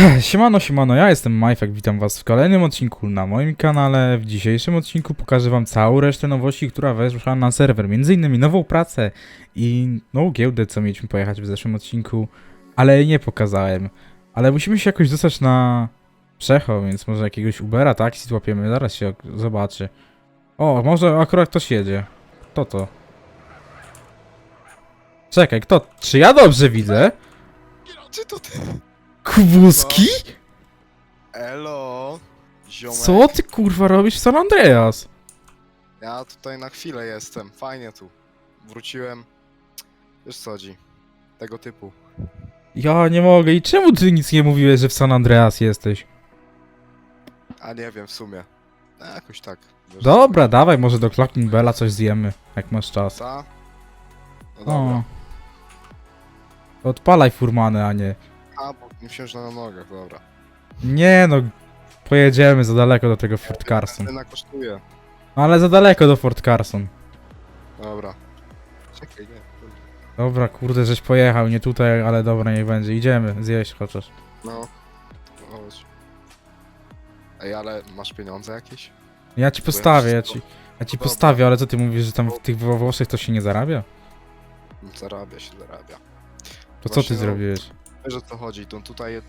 Siemano, siemano, ja jestem Majfek, witam was w kolejnym odcinku na moim kanale. W dzisiejszym odcinku pokażę wam całą resztę nowości, która weszła na serwer. Między innymi nową pracę i nową giełdę, co mieliśmy pojechać w zeszłym odcinku, ale jej nie pokazałem. Ale musimy się jakoś dostać na Przecho, więc może jakiegoś Ubera, taksi złapiemy, zaraz się zobaczy. O, może akurat ktoś jedzie. Kto to? Czekaj, kto? Czy ja dobrze widzę? Czy to ty? Kubuski? Elo, ziomek. Co ty kurwa robisz w San Andreas? Ja tutaj na chwilę jestem, fajnie tu. Wróciłem. Wiesz co chodzi? Tego typu. Ja nie mogę. I czemu ty nic nie mówiłeś, że w San Andreas jesteś? A nie wiem w sumie. No, jakoś tak. Wiesz, Dobra, dawaj, może do Clacking Bella coś zjemy, jak masz czas. Ta? No O. dobra. Odpalaj furmanę, a nie. A, bo nie wsiąść na nogach, dobra. Nie no, pojedziemy za daleko do tego Fort Carson. Benzyna kosztuje. Ale za daleko do Fort Carson. Dobra. Czekaj, nie. kurde. Dobra, kurde, żeś pojechał, nie tutaj, ale dobra, niech będzie. Idziemy, zjeść chociaż. No. Chodź. Ej, ale masz pieniądze jakieś? Ja ci postawię, ja ci, ja ci Dobra. postawię, ale co ty mówisz, że tam w tych Włoszech to się nie zarabia? Zarabia się, zarabia. To co ty Właśnie, no, zrobiłeś? Wiesz o co chodzi, to tutaj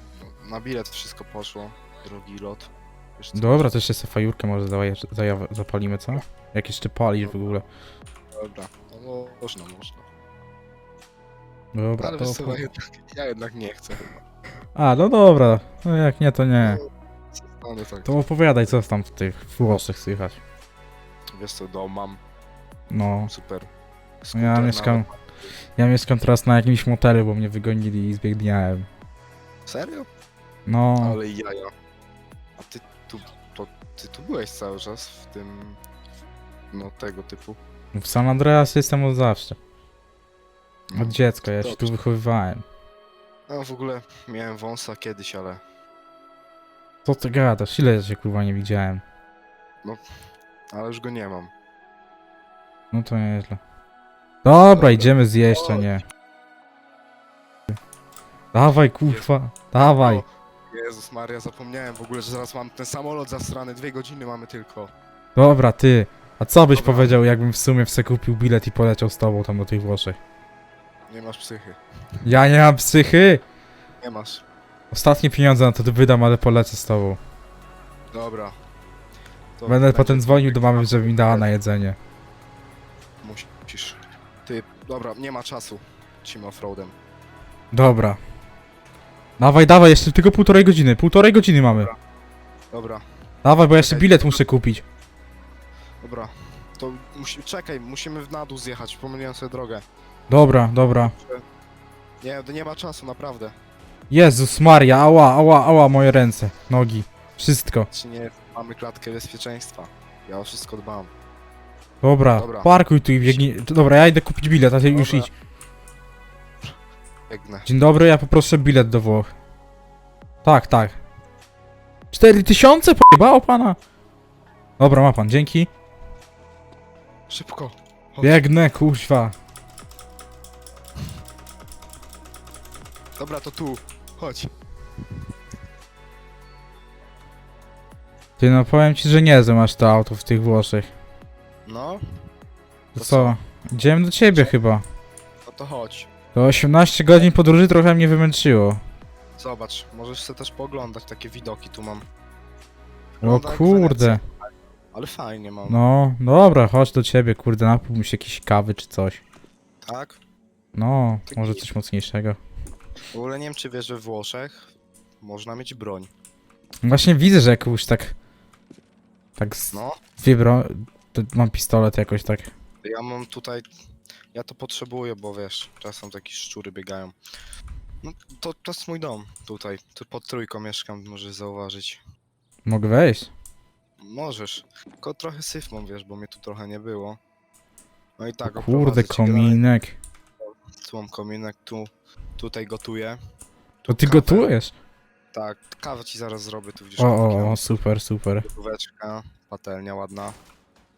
na bilet wszystko poszło. Drugi lot. Wiesz co Dobra, to jeszcze sobie fajurkę może zaja- zaja- zapalimy, co? Jak jeszcze palisz w ogóle? Dobra, no można, można. Dobra, Ale to... wiesz co, ja jednak, ja jednak nie chcę chyba. A, no dobra. No jak nie, to nie. Tak, To opowiadaj, co tam w tych Włoszech słychać. wiesz co, dom mam, No, super. ja Skuter mieszkam... nawet. Ja mieszkam teraz na jakimś motelu, bo mnie wygonili i zbiegniałem. Serio? No, Ale jaja. A ty tu, to, ty tu byłeś cały czas w tym, no tego typu. w San Andreas jestem od zawsze. No, Od dziecka, ja się tu dobrze. wychowywałem. No w ogóle miałem wąsa kiedyś, ale Co ty gadasz? Ile ja się kurwa nie widziałem? ale już go nie mam. No to nieźle. Dobra, idziemy zjeść, a nie. Dawaj, kurwa, dawaj. Jezus Maria, zapomniałem w ogóle, że zaraz mam ten samolot zastrany, dwie godziny mamy tylko. Dobra, ty. A co byś Dobra. powiedział, jakbym w sumie w kupił bilet i poleciał z tobą tam do tych Włoszech? Nie masz psychy. Ja nie mam psychy! Nie masz. Ostatnie pieniądze na to wydam, ale polecę z tobą. Dobra. To Będę będzie- potem dzwonił do mamy, żeby mi dała na jedzenie. Musisz. Ty, dobra, nie ma czasu. Cim offroadem. Dobra. Dawaj, dawaj, jeszcze tylko półtorej godziny. Półtorej godziny mamy. Dobra, Dawaj, bo jeszcze Czekaj. bilet muszę kupić. dobra. To musi, czekaj, musimy w na dół zjechać, pomyliłem sobie drogę. Dobra, dobra. Nie, nie ma czasu, naprawdę. Jezus Maria, ała, ała, ała, moje ręce, nogi. Wszystko. Czy nie, mamy klatkę bezpieczeństwa. Ja o wszystko dbam. Dobra, Dobra. parkuj tu i biegnij. Dobra, ja idę kupić bilet, a ty już Dobra. idź. Biegnę. Dzień dobry, ja poproszę bilet do Włoch. Tak, tak. 4000? Pojebało pana? Dobra, ma pan, dzięki. Szybko. Chodź. Biegnę, kuźwa. Dobra, to tu. Chodź. Ty no powiem ci, że nie masz to auto w tych Włoszech. No, To co? Idziemy do ciebie chyba. no to chodź. To 18 godzin podróży trochę mnie wymęczyło. Zobacz, możesz sobie też pooglądać, takie widoki tu mam. O Wygląda jak kurde. Wenecja, Ale fajnie mam. No, dobra, chodź do ciebie, kurde, napój mi się jakiejś kawy czy coś. Tak? No, Taki- może coś mocniejszego. W ogóle nie wiem, czy wiesz, że we Włoszech można mieć broń. Właśnie widzę, że jakoś tak... Tak z No, dwie bro... to Mam pistolet jakoś tak. ja mam tutaj... Ja to potrzebuję, bo wiesz, czasem takie szczury biegają. No, to, to jest mój dom tutaj. Tu pod trójką mieszkam, możesz zauważyć. Mogę wejść? Możesz. Tylko trochę syf mam, wiesz, bo mnie tu trochę nie było. No i tak, Kurde, oprowadzę cię generalnie. kominek. Tu mam kominek, tu, tutaj gotuję. To ty kawę. gotujesz? Tak, kawę ci zaraz zrobię, tu widzisz. O, o, super, super. Gotóweczka, patelnia ładna.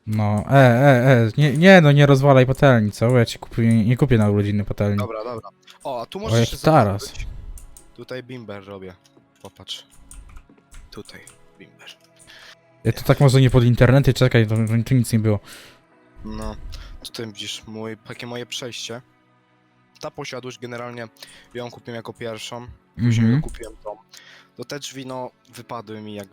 No, e, e, e, nie, nie no, nie rozwalaj patelni, co? Ja ci kupię, nie kupię na urodziny patelni. Dobra, dobra. O, a tu możesz jaki taras. zobaczyć. Tutaj bimber robię. popatrz. Tutaj, Bimber. Ja to tak może nie pod internety, czekaj, to, to nic nie było. No, tutaj widzisz mój, takie moje przejście. Ta posiadłość generalnie ją kupiłem jako pierwszą. Później Mhm. kupiłem tą. To te drzwi no wypadły mi jak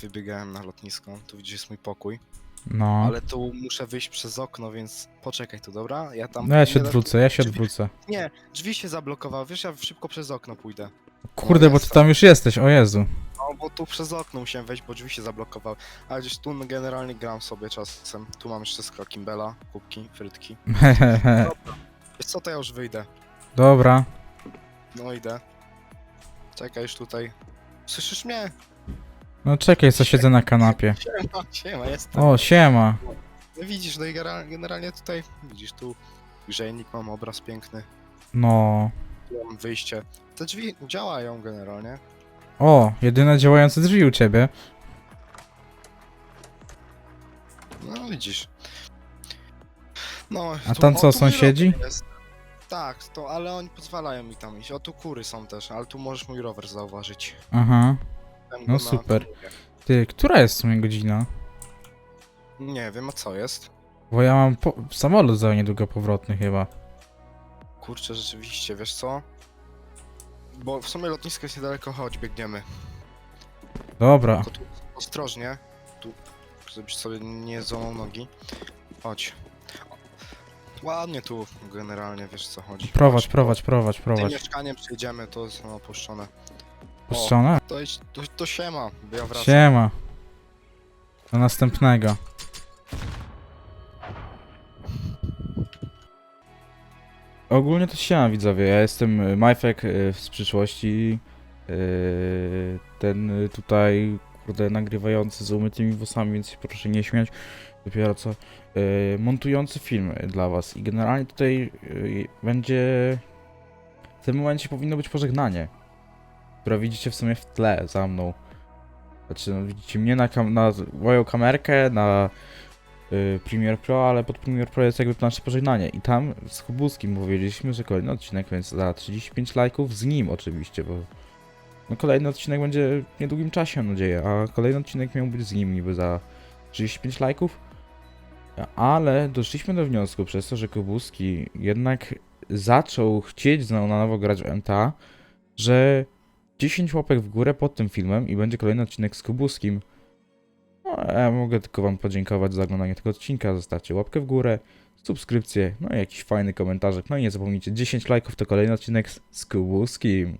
wybiegałem na lotnisko. Tu widzisz jest mój pokój. No. Ale tu muszę wyjść przez okno, więc poczekaj tu, dobra? Ja tam. No ja się nie da- odwrócę, ja się drzwi- odwrócę. Nie, drzwi się zablokowały. Wiesz, ja szybko przez okno pójdę. Kurde, bo ty tam już jesteś, o Jezu. No bo tu przez okno musiałem wejść, bo drzwi się zablokowały. Ale gdzieś tu generalnie gram sobie czasem. Tu mam jeszcze wszystko, Kimbela, kubki, frytki. Wiesz co, to ja już wyjdę. Dobra. No idę. Czekaj już tutaj. Słyszysz mnie? No czekaj, co siedzę na kanapie. Siema, siema, jestem. O, siema. No widzisz, no i generalnie, generalnie tutaj, widzisz tu grzejnik, mam obraz piękny. No. Tu mam wyjście. Te drzwi działają generalnie. O, jedyne działające drzwi u ciebie. No widzisz. No, A tam o, co, tu sąsiedzi? mój rower jest. Tak, to, ale oni pozwalają mi tam iść. O, tu kury są też, ale tu możesz mój rower zauważyć. Aha. No na- super. Ty, która jest w sumie godzina? Nie wiem, a co jest? Bo ja mam po- samolot za niedługo powrotny chyba. Kurczę, rzeczywiście, wiesz co? Bo w sumie lotnisko jest niedaleko, chodź, biegniemy. Dobra. Tylko tu ostrożnie, tu, żebyś sobie nie złamał nogi. Chodź. Ładnie tu generalnie, wiesz co chodzi. Prowadź, Chodź. prowadź, prowadź, Tym prowadź. mieszkaniem przyjedziemy, to jest no, opuszczone. Puszczone? To, jest, to, to siema, bo ja wracam. Siema. Do następnego. Ogólnie to siema widzowie, ja jestem y, Majfek y, z przyszłości. Y, Ten tutaj, kurde, nagrywający z umytymi włosami, więc się proszę nie śmiać. Dopiero co montujący film dla was. I generalnie tutaj będzie... W tym momencie powinno być pożegnanie. Które widzicie w sumie w tle za mną. Znaczy, no, widzicie mnie na, kam- na moją kamerkę, na y, Premiere Pro, ale pod Premiere Pro jest jakby nasze pożegnanie. I tam z Kubuskim powiedzieliśmy, że kolejny odcinek, więc za 35 lajków z nim oczywiście, bo no, kolejny odcinek będzie w niedługim czasie, mam nadzieję, a kolejny odcinek miał być z nim niby za 35 lajków. Ale doszliśmy do wniosku przez to, że Kubuski jednak zaczął chcieć znowu na nowo grać w MTA, że 10 łapek w górę pod tym filmem i będzie kolejny odcinek z Kubuskim. No, ja mogę tylko wam podziękować za oglądanie tego odcinka. Zostawcie łapkę w górę, subskrypcję, no i jakiś fajny komentarzek. No i nie zapomnijcie, 10 lajków to kolejny odcinek z- Kubuskim.